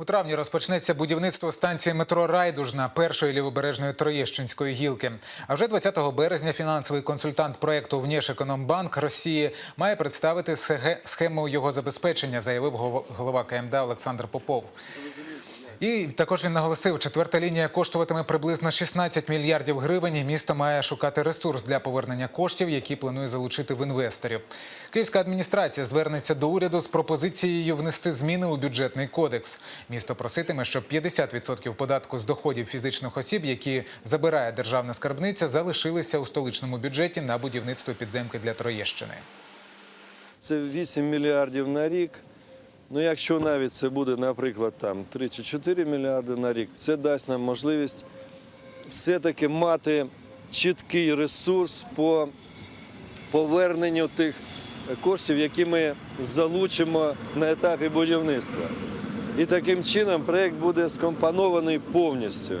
У травні розпочнеться будівництво станції метро Райдужна першої лівобережної Троєщинської гілки. А вже 20 березня фінансовий консультант проекту Внешекономбанк Росії має представити схе- схему його забезпечення, заявив голова КМДА Олександр Попов. І також він наголосив, четверта лінія коштуватиме приблизно 16 мільярдів гривень. і Місто має шукати ресурс для повернення коштів, які планує залучити в інвесторів. Київська адміністрація звернеться до уряду з пропозицією внести зміни у бюджетний кодекс. Місто проситиме, щоб 50% податку з доходів фізичних осіб, які забирає державна скарбниця, залишилися у столичному бюджеті на будівництво підземки для Троєщини. Це 8 мільярдів на рік. Ну, якщо навіть це буде, наприклад, там 3 чи 4 мільярди на рік, це дасть нам можливість все-таки мати чіткий ресурс по поверненню тих коштів, які ми залучимо на етапі будівництва. І таким чином проєкт буде скомпонований повністю.